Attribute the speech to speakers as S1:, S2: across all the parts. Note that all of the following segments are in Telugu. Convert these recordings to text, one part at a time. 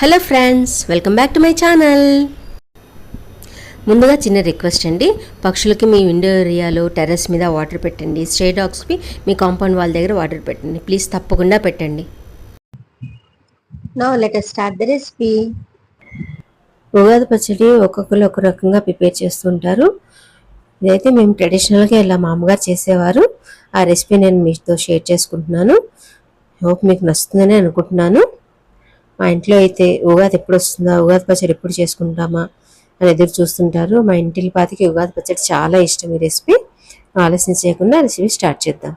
S1: Hello friends welcome back to my channel ముందుగా చిన్న రిక్వెస్ట్ అండి. పక్షులకి మీ విండో ఏరియాలో టెర్రస్ మీద వాటర్ పెట్టండి. స్ట్రే డాగ్స్కి మీ కాంపౌండ్ వాళ్ళ దగ్గర వాటర్ పెట్టండి. ప్లీజ్ తప్పకుండా పెట్టండి. నా let start the recipe Ugadi pachadi ఒక్కొక్కరు ఒక రకంగా ప్రిపేర్ చేస్తుంటారు. ఇదైతే మేము ట్రెడిషనల్గా ఇలా మా అమ్మగారు చేసేవారు. ఆ రెసిపీ నేను మీతో షేర్ చేసుకుంటున్నాను. హోప్ మీకు నచ్చుతుందని అనుకుంటున్నాను. మా ఇంట్లో అయితే ఉగాది ఎప్పుడు వస్తుందా ఉగాది పచ్చడి ఎప్పుడు చేసుకుంటామా అని ఎదురు చూస్తుంటారు. మా ఇంటి పాతికి ఉగాది పచ్చడి చాలా ఇష్టం ఈ రెసిపీ. ఆలస్యం చేయకుండా రెసిపీ స్టార్ట్ చేద్దాం.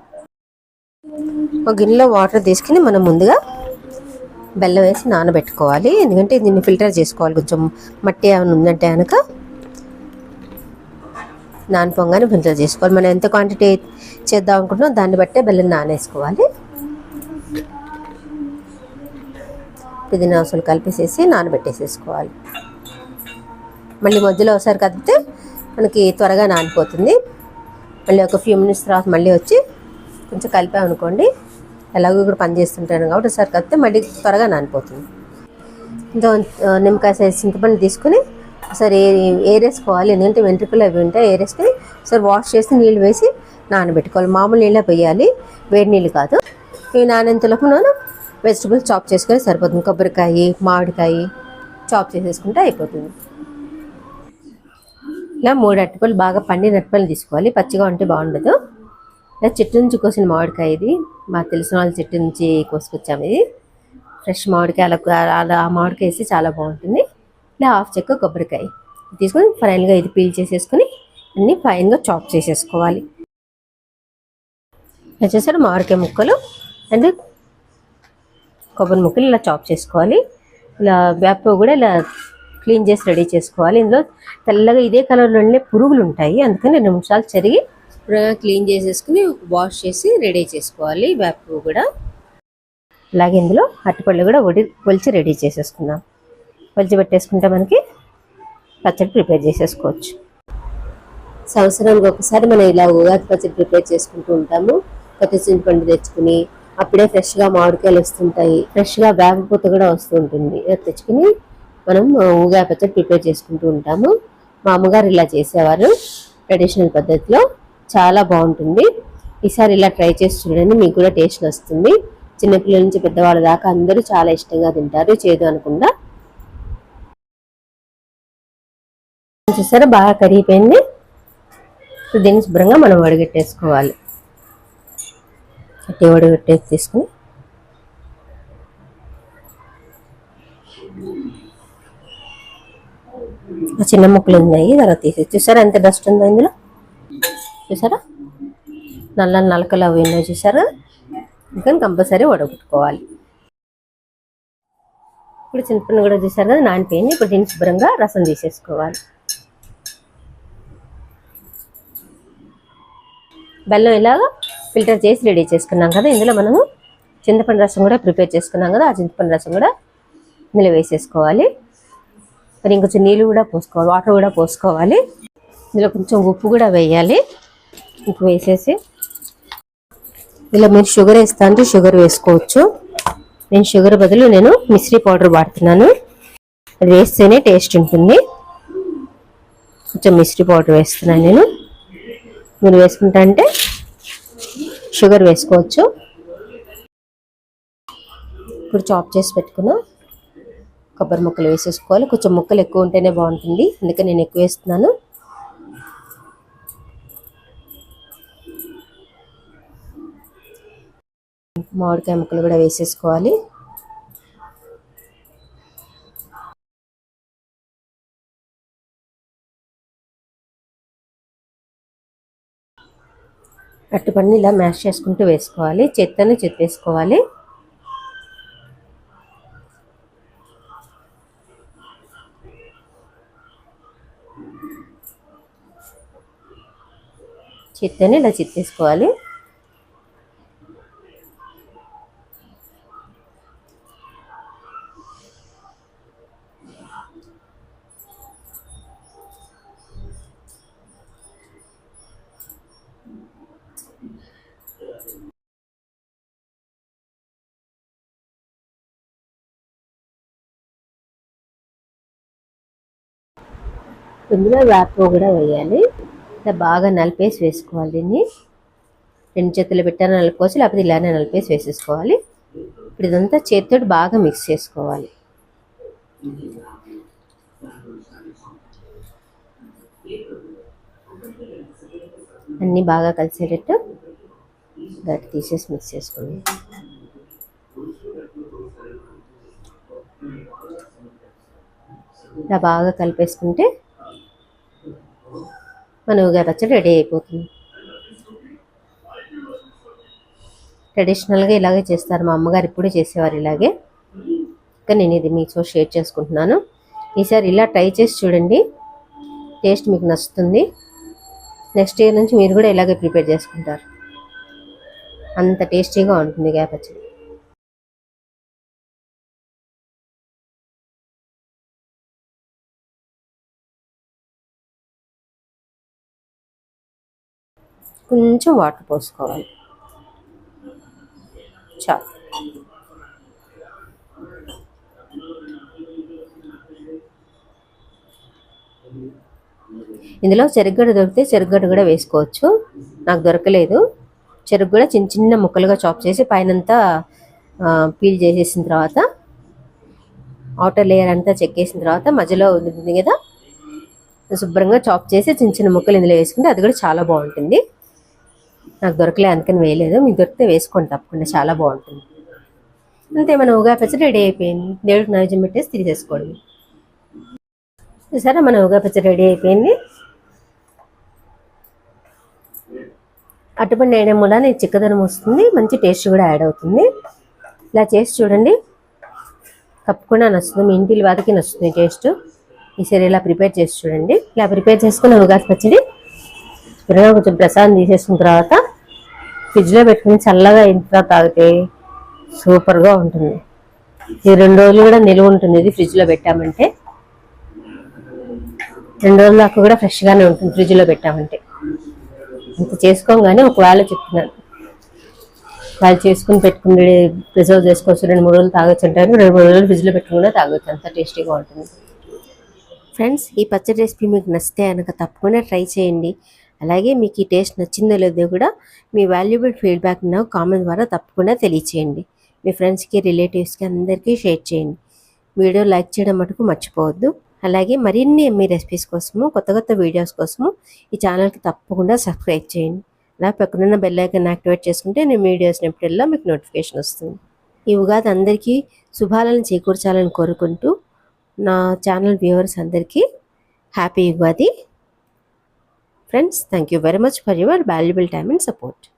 S1: ఒక గిన్నెలో వాటర్ తీసుకుని మనం ముందుగా బెల్లం వేసి నానబెట్టుకోవాలి. ఎందుకంటే దీన్ని ఫిల్టర్ చేసుకోవాలి. కొంచెం మట్టి ఏమైనా ఉందంటే కనుక నానిపోగానే ఫిల్టర్ చేసుకోవాలి. మనం ఎంత క్వాంటిటీ చేద్దాం అనుకుంటున్నాం దాన్ని బట్టే బెల్లం నానేసుకోవాలి. పుదీనా అసలు కలిపేసేసి నానబెట్టేసేసుకోవాలి. మళ్ళీ మధ్యలో ఒకసారి కదిపితే మనకి త్వరగా నానిపోతుంది. మళ్ళీ ఒక ఫ్యూ మినిట్స్ తర్వాత మళ్ళీ వచ్చి కొంచెం కలిపామనుకోండి ఎలాగో కూడా పని చేస్తుంటాను కాబట్టి ఒకసారి కదిపితే మళ్ళీ త్వరగా నానిపోతుంది. ఇంకా నిమ్మకాయ సైజ్ చింతపండు తీసుకుని ఒకసారి ఏరేసుకోవాలి. ఎందుకంటే వెంట్రుకలు అవి ఉంటాయి ఏరేసుకుని ఒకసారి వాష్ చేసి నీళ్ళు వేసి నానబెట్టుకోవాలి. మామూలు నీళ్ళే పోయాలి వేడి నీళ్ళు కాదు. ఇవి నానేంతలోపు నేను వెజిటబుల్స్ చాప్ చేసుకొని సరిపోతుంది. కొబ్బరికాయ మామిడికాయ చాప్ చేసేసుకుంటే అయిపోతుంది. ఇలా మూడు అరటిపళ్ళు బాగా పండిన అరటిపళ్ళు తీసుకోవాలి. పచ్చిగా ఉంటే బాగుండదు. ఇలా చెట్టు నుంచి కోసిన మామిడికాయ ఇది. మాకు తెలిసిన వాళ్ళ చెట్టు నుంచి కోసుకొచ్చాము ఇది. ఫ్రెష్ మామిడికాయ అలా అలా ఆ మామిడికాయ వేసి చాలా బాగుంటుంది. ఇలా హాఫ్ చెక్క కొబ్బరికాయ తీసుకొని ఫైనల్గా ఇది పీల్ చేసేసుకొని అన్నీ ఫైన్గా చాప్ చేసేసుకోవాలి. వచ్చేసరి మామిడికాయ ముక్కలు. అండ్ కొబ్బరి ముక్కలు ఇలా చాప్ చేసుకోవాలి. ఇలా వేప కూడా ఇలా క్లీన్ చేసి రెడీ చేసుకోవాలి. ఇందులో తెల్లగా ఇదే కలర్లోనే పురుగులు ఉంటాయి. అందుకని రెండు నిమిషాలు చెరిగి క్లీన్ చేసేసుకుని వాష్ చేసి రెడీ చేసుకోవాలి వేప కూడా. అలాగే ఇందులో అరటిపళ్ళు కూడా ఒడి పొలిచి రెడీ చేసేసుకుందాం. పొలిచి పెట్టేసుకుంటే మనకి పచ్చడి ప్రిపేర్ చేసేసుకోవచ్చు. సంవత్సరానికి ఒకసారి మనం ఇలా ఉగాది పచ్చడి ప్రిపేర్ చేసుకుంటూ ఉంటాము. కొత్త చింతపండు తెచ్చుకుని అప్పుడే ఫ్రెష్గా మామిడికాయలు వస్తుంటాయి. ఫ్రెష్గా వేగపూత కూడా వస్తూ ఉంటుంది తెచ్చుకుని మనం ఊగా పచ్చడి ప్రిపేర్ చేసుకుంటూ ఉంటాము. మా అమ్మగారు ఇలా చేసేవారు. ట్రెడిషనల్ పద్ధతిలో చాలా బాగుంటుంది. ఈసారి ఇలా ట్రై చేసి చూడండి మీకు కూడా టేస్ట్ వస్తుంది చిన్నపిల్లల నుంచి పెద్దవాళ్ళ దాకా అందరూ చాలా ఇష్టంగా తింటారు. చేదు అనకుండా. చూసారా? బాగా కరిగిపోయింది. దీన్ని శుభ్రంగా మనం వడిగట్టేసుకోవాలి. గట్టి వడిగట్టేసి తీసుకుని. చిన్న ముక్కలు ఉన్నాయి తర్వాత తీసి చూసారా ఎంత డస్ట్ ఉందో ఇందులో? చూసారా? నల్ల నలకలు అవి ఉన్నాయి చూసారా? ఇంకా కంపల్సరీ వడగొట్టుకోవాలి. ఇప్పుడు చింతపండు కూడా చూసారు కదా నానిపోయింది. ఇప్పుడు దీన్ని శుభ్రంగా రసం తీసేసుకోవాలి. బెల్లం ఇలాగా ఫిల్టర్ చేసి రెడీ చేసుకున్నాం కదా. ఇందులో మనము చింతపండు రసం కూడా ప్రిపేర్ చేసుకున్నాం కదా. ఆ చింతపండు రసం కూడా ఇందులో వేసేసుకోవాలి. మరి ఇంకొంచెం నీళ్ళు కూడా పోసుకోవాలి. వాటర్ కూడా పోసుకోవాలి. ఇందులో కొంచెం ఉప్పు కూడా వేయాలి. ఉప్పు వేసేసి ఇలా మీరు షుగర్ వేస్తా అంటే షుగర్ వేసుకోవచ్చు. నేను షుగర్ బదులు నేను మిశ్రీ పౌడర్ వాడుతున్నాను. అది వేస్తేనే టేస్ట్ ఉంటుంది. కొంచెం మిశ్రీ పౌడర్ వేస్తున్నాను నేను. మీరు వేసుకుంటా అంటే షుగర్ వేసుకోవచ్చు. ఇప్పుడు చాప్ చేసి పెట్టుకున్నా కొబ్బరి ముక్కలు వేసేసుకోవాలి. కొంచెం ముక్కలు ఎక్కువ ఉంటేనే బాగుంటుంది. అందుకే నేను ఎక్కువ వేస్తున్నాను. మామిడికాయ ముక్కలు కూడా వేసేసుకోవాలి. అట్టుపండి ఇలా మ్యాష్ చేసుకుంటూ వేసుకోవాలి. చెత్తను చెత్తేసుకోవాలి చెత్తని ఇలా చిత్తేసుకోవాలి ఇందులో వేప కూడా వేయాలి. ఇలా బాగా నలిపేసి వేసుకోవాలి దీన్ని. రెండు చేతులు పెట్టాను నలుపుకోవచ్చు లేకపోతే ఇలానే నలిపేసి వేసేసుకోవాలి. ఇప్పుడు ఇదంతా చేతితో బాగా మిక్స్ చేసుకోవాలి. అన్నీ బాగా కలిసేటట్టు గట్టి తీసేసి మిక్స్ చేసుకోండి ఇలా బాగా కలిపేసుకుంటే మన ఉగాది పచ్చడి రెడీ అయిపోతుంది. ట్రెడిషనల్గా ఇలాగే చేస్తారు. మా అమ్మగారు ఇప్పుడు చేసేవారు ఇలాగే. ఇంకా నేను ఇది మీతో షేర్ చేసుకుంటున్నాను. ఈసారి ఇలా ట్రై చేసి చూడండి. టేస్ట్ మీకు నచ్చుతుంది. నెక్స్ట్ ఇయర్ నుంచి మీరు కూడా ఇలాగే ప్రిపేర్ చేసుకుంటారు. అంత టేస్టీగా ఉంటుంది గ్యాప్ పచ్చడి కొంచెం వాటర్ పోసుకోవాలి. చాలు. ఇందులో చెరుగడ్డ దొరికితే చెరుగడ్డ కూడా వేసుకోవచ్చు. నాకు దొరకలేదు. చెరుకు కూడా చిన్న చిన్న ముక్కలుగా చాప్ చేసి పైనంతా పీల్ చేసేసిన తర్వాత అవుటర్ లేయర్ అంతా చెక్కేసిన తర్వాత మధ్యలో ఉంది కదా శుభ్రంగా చాప్ చేసి చిన్న చిన్న ముక్కలు ఇందులో వేసుకుంటే అది కూడా చాలా బాగుంటుంది. నాకు దొరకలే అందుకని వేయలేదు. మీకు దొరికితే వేసుకోండి తప్పకుండా చాలా బాగుంటుంది. అంతే మన ఉగా పచ్చడి రెడీ అయిపోయింది. దేవుడికి నైవేద్యం పెట్టేసి తీసేసుకోండి. సరే మన ఉగా పచ్చడి రెడీ అయిపోయింది. అటుపండి వేయడం వల్ల చిక్కదనం వస్తుంది మంచి టేస్ట్ కూడా యాడ్ అవుతుంది. ఇలా చేసి చూడండి. తప్పకుండా నచ్చుతుంది మీ ఇంటి వాళ్ళకి నచ్చుతుంది టేస్ట్. ఈసారి ఇలా ప్రిపేర్ చేసి చూడండి. ఇలా ప్రిపేర్ చేసుకున్న ఉగాది పచ్చడి శుభ్రంగా కొంచెం ప్రసాదం తీసేసిన తర్వాత ఫ్రిడ్జ్లో పెట్టుకుని చల్లగా అయిన తర్వాత తాగితే సూపర్గా ఉంటుంది. ఈ రెండు రోజులు కూడా నిలువ ఉంటుంది ఇది ఫ్రిడ్జ్లో పెట్టామంటే. రెండు రోజుల దాకా కూడా ఫ్రెష్గానే ఉంటుంది ఫ్రిడ్జ్లో పెట్టామంటే. ఇంత చేసుకోగానే ఒకవేళ చెప్తున్నాను వాళ్ళు చేసుకుని పెట్టుకుని ప్రిజర్వ్ చేసుకోవచ్చు. రెండు మూడు రోజులు తాగొచ్చు అంటారు. రెండు మూడు రోజులు ఫ్రిడ్జ్లో పెట్టుకుని తాగొచ్చు. అంత టేస్టీగా ఉంటుంది. ఫ్రెండ్స్ ఈ పచ్చడి రెసిపీ మీకు నచ్చితే కనుక తప్పకుండా ట్రై చేయండి. అలాగే మీకు ఈ టేస్ట్ నచ్చిందో లేదో కూడా మీ వాల్యుబుల్ ఫీడ్బ్యాక్ నాకు కామెంట్ ద్వారా తప్పకుండా తెలియచేయండి. మీ ఫ్రెండ్స్కి రిలేటివ్స్కి అందరికీ షేర్ చేయండి. వీడియో లైక్ చేయడం మటుకు మర్చిపోవద్దు. అలాగే మరిన్ని మీ రెసిపీస్ కోసము కొత్త కొత్త వీడియోస్ కోసము ఈ ఛానల్కి తప్పకుండా సబ్స్క్రైబ్ చేయండి. అలా పక్కనున్న బెల్ ఐకాన్ యాక్టివేట్ చేసుకుంటే నేను వీడియోస్ ఎప్పుడల్లా మీకు నోటిఫికేషన్ వస్తుంది. ఈ ఉగాది అందరికీ శుభాలను చేకూర్చాలని కోరుకుంటూ నా ఛానల్ వ్యూవర్స్ అందరికీ happy Ugadi. Friends, thank you very much for your valuable time and support.